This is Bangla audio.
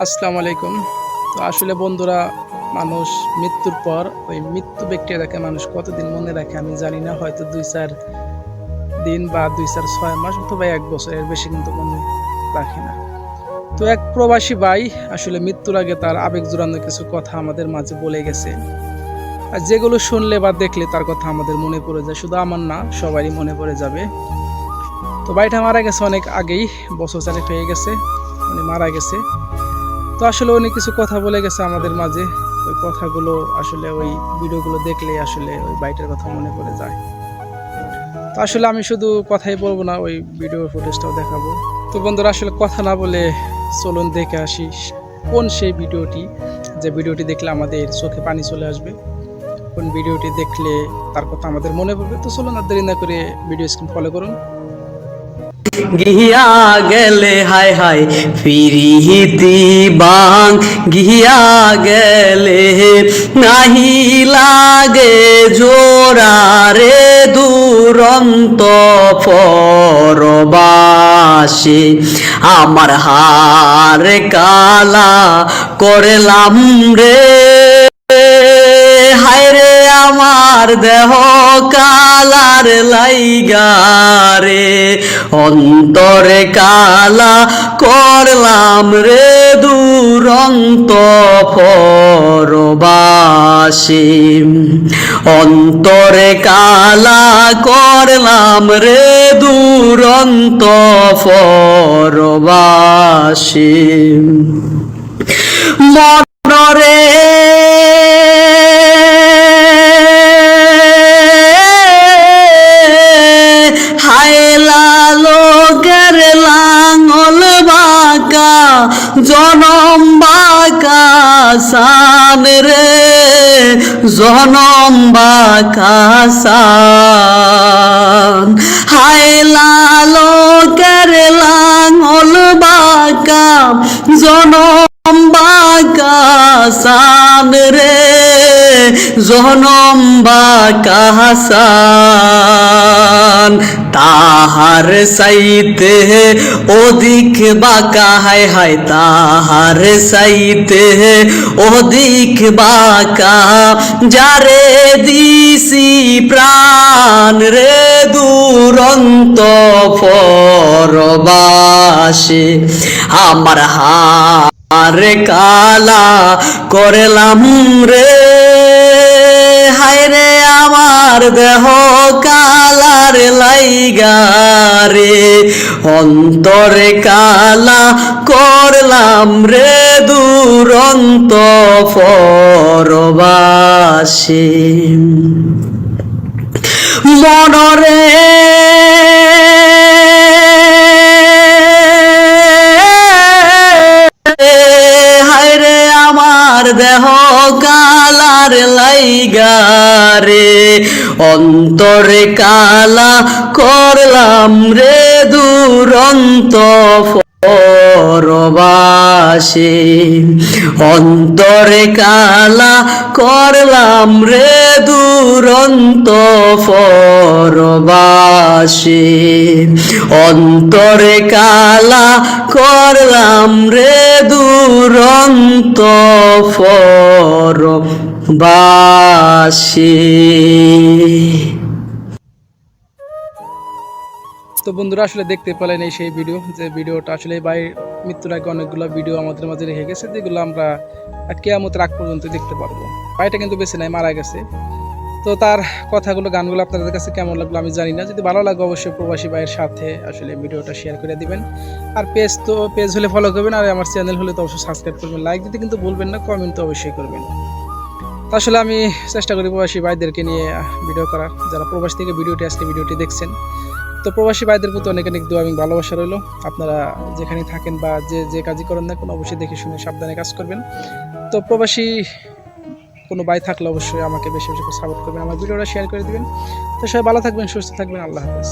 আসসালামু আলাইকুম। তো আসলে বন্ধুরা, মানুষ মৃত্যুর পর ওই মৃত্যু ব্যক্তিটাকে মানুষ কতদিন মনে রাখে আমি জানি না। হয়তো দুই চার দিন বা দুই চার ছয় মাস অথবা এক বছরের বেশি কিন্তু মনে রাখে না। তো এক প্রবাসী ভাই আসলে মৃত্যুর আগে তার আবেগ জোরানো কিছু কথা আমাদের মাঝে বলে গেছে। আর যেগুলো শুনলে বা দেখলে তার কথা আমাদের মনে পড়ে যায়। শুধু আমার না, সবারই মনে পড়ে যাবে। তো ভাইটা মারা গেছে অনেক আগেই, বছর চারেক হয়ে গেছে মানে মারা গেছে। তো আসলে উনি কিছু কথা বলে গেছে আমাদের মাঝে। ওই কথাগুলো আসলে ওই ভিডিওগুলো দেখলে আসলে ওই বাইটের কথা মনে পড়ে যায়। তো আসলে আমি শুধু কথাই বলব না, ওই ভিডিও ফুটেজটাও দেখাবো। তো বন্ধুরা, আসলে কথা না বলে চলুন দেখে আসি কোন সেই ভিডিওটি। যে ভিডিওটি দেখলে আমাদের চোখে পানি চলে আসবে, কোন ভিডিওটি দেখলে তার কথা আমাদের মনে পড়বে। তো চলুন আর দেরি না করে ভিডিও স্ক্রিন ফলো করুন। গিয়া গেলে, হায় হায়, ফিরিতি বাং। গিয়া গেলে, নাহি লাগে জোড়া রে দুরন্ত পরবাসে। আমার হার কালা করলাম রে আমার দেহ কালার লাইগারে অন্তরে কালা করলাম রে দুরন্ত পরবাসী। অন্তরে কালা করলাম রে দুরন্ত পরবাসী। জনম বাকাসান রে জনম বাকাসান। হায় লাল কেরলা লাঙল বাকা জনম বাকাসান রে। জনম বাঁকা সান তাহার সাইতে অধিক বাঁকা হায় হায়, তাহার সাইতে অধিক বাঁকা যারে দিছি প্রাণ রে দুরন্ত পরবাসে। আমার হা হার কালা করলাম রে আমার দেহ কালার লাইগারে অন্তরে কালা করলাম রে দুরন্ত পরবাসী। মনরে রে দেহ কালার লাইগারে অন্তরে কালা করলাম রে দুরন্ত পরবাসে। অন্তরে কালা করলাম রে দুরন্ত পরবাসে। অন্তরে কালা করলাম রে দুরন্ত পরবাসে তো বন্ধুরা আসলে দেখতে পেলেন এই সেই ভিডিও যে ভিডিওটা আসলে ভাই মৃত্যুর আগে অনেকগুলো ভিডিও আমাদের মাঝে রেখে গেছে, যেগুলো আমরা কেয়ামতের আগ পর্যন্ত দেখতে পারব। ভাইটা কিন্তু বেশি নাই, মারা গেছে। তো তার কথাগুলো, গানগুলো আপনাদের কাছে কেমন লাগল আমি জানি না। যদি ভালো লাগে অবশ্যই প্রবাসী ভাইয়ের সাথে আসলে ভিডিওটা শেয়ার করে দিবেন। আর পেজ তো পেজ হলে ফলো করবেন, আর আমার চ্যানেল হলে তো অবশ্যই সাবস্ক্রাইব করবেন। লাইক দিতে কিন্তু বলবেন না কমেন্ট তো অবশ্যই করবেন। আসলে আমি চেষ্টা করি প্রবাসী ভাইদেরকে নিয়ে ভিডিও করার যারা প্রবাস থেকে ভিডিওটি, আজকে ভিডিওটি দেখছেন, তো প্রবাসী ভাইদের প্রতি অনেক অনেক দোয়া এবং ভালোবাসা রইল। আপনারা যেখানে থাকেন বা যে যে কাজই করেন না কোনো, অবশ্যই দেখে শুনে সাবধানে কাজ করবেন। তো প্রবাসী কোনো ভাই থাকলে অবশ্যই আমাকে বেশি বেশি সাপোর্ট করবেন, আমার ভিডিওটা শেয়ার করে দিবেন। তো সবাই ভালো থাকবেন, সুস্থ থাকবেন, আল্লাহ হাফেজ।